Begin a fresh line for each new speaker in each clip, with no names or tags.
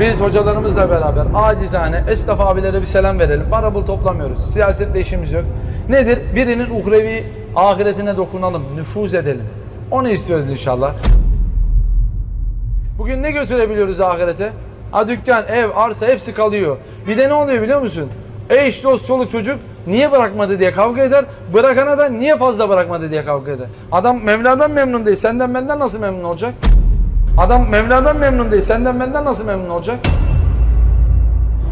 Biz hocalarımızla beraber acizane esnaf abilere bir selam verelim. Para bul toplamıyoruz. Siyasetle işimiz yok. Nedir? Birinin uhrevi ahiretine dokunalım, nüfuz edelim. Onu istiyoruz inşallah. Bugün ne götürebiliyoruz ahirete? Ha dükkan, ev, arsa hepsi kalıyor. Bir de ne oluyor biliyor musun? Eş, dost, çoluk, çocuk niye bırakmadı diye kavga eder. Bırakana da niye fazla bırakmadı diye kavga eder. Adam Mevla'dan memnun değil. Senden benden nasıl memnun olacak? Adam Mevla'dan memnun değil. Senden benden nasıl memnun olacak?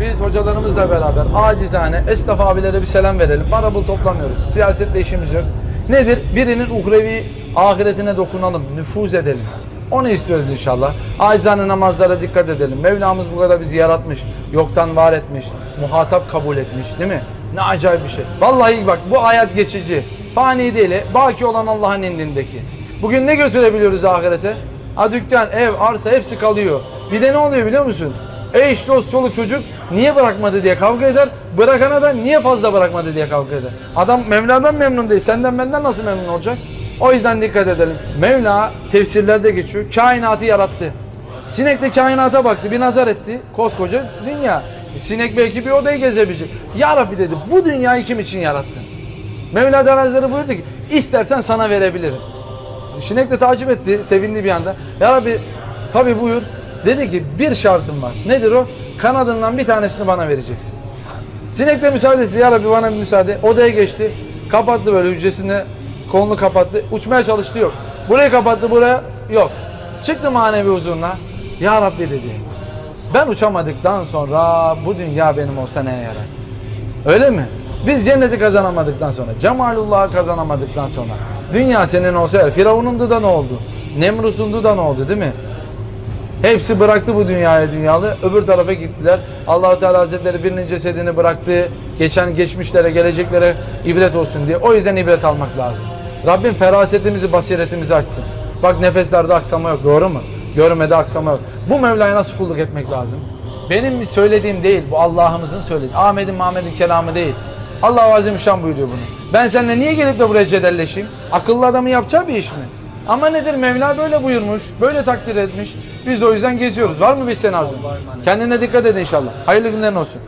Biz hocalarımızla beraber acizane esnaf abilere bir selam verelim. Para bul toplamıyoruz. Siyasetle işimiz yok. Nedir? Birinin uhrevi ahiretine dokunalım, nüfuz edelim. Onu istiyoruz inşallah. Acizane namazlara dikkat edelim. Mevlamız bu kadar bizi yaratmış, yoktan var etmiş, muhatap kabul etmiş değil mi? Ne acayip bir şey. Vallahi bak bu hayat geçici. Fani değil, baki olan Allah'ın indindeki. Bugün ne götürebiliyoruz ahirete? Ha dükkan, ev, arsa hepsi kalıyor. Bir de ne oluyor biliyor musun? Eş, dost, çoluk, çocuk niye bırakmadı diye kavga eder. Bırakana da niye fazla bırakmadı diye kavga eder. Adam Mevla'dan memnun değil. Senden benden nasıl memnun olacak? O yüzden dikkat edelim. Mevla tefsirlerde geçiyor. Kainatı yarattı. Sinek de kainata baktı. Bir nazar etti. Koskoca dünya. Sinek belki bir odayı gezebilecek. Ya Rabbi dedi bu dünyayı kim için yarattın? Mevla Hazretleri buyurdu ki istersen sana verebilirim. Sinek de takip etti, sevindi bir anda. Ya Rabbi tabi buyur. Dedi ki bir şartım var. Nedir o? Kanadından bir tanesini bana vereceksin. Sinek de müsaade etti. Ya Rabbi bana bir müsaade. Odaya geçti. Kapattı böyle hücresini kolunu kapattı. Uçmaya çalıştı yok. Burayı kapattı buraya yok. Çıktı manevi huzuruna. Ya Rabbi dedi. Ben uçamadıktan sonra bu dünya benim olsa neye yarar? Öyle mi? Biz cenneti kazanamadıktan sonra, cemalullah'ı kazanamadıktan sonra, dünya senin olsa eğer, Firavun'un da ne oldu? Nemrut'un da ne oldu değil mi? Hepsi bıraktı bu dünyaya dünyalı, öbür tarafa gittiler. Allahu Teala Hazretleri birinin cesedini bıraktı, geçen geçmişlere, geleceklere ibret olsun diye. O yüzden ibret almak lazım. Rabbim ferasetimizi, basiretimizi açsın. Bak nefeslerde aksama yok, doğru mu? Görmede aksama yok. Bu Mevla'ya nasıl kulluk etmek lazım? Benim söylediğim değil, bu Allah'ımızın söylediği. Ahmet'in, Muhammed'in kelamı değil. Allah Azimüşşan buyuruyor bunu. Ben seninle niye gelip de buraya cedelleşeyim? Akıllı adamın yapacağı bir iş mi? Ama nedir Mevla böyle buyurmuş, böyle takdir etmiş. Biz de o yüzden geziyoruz. Var mı bir senin arzun? Kendine dikkat edin inşallah. Hayırlı günlerin olsun.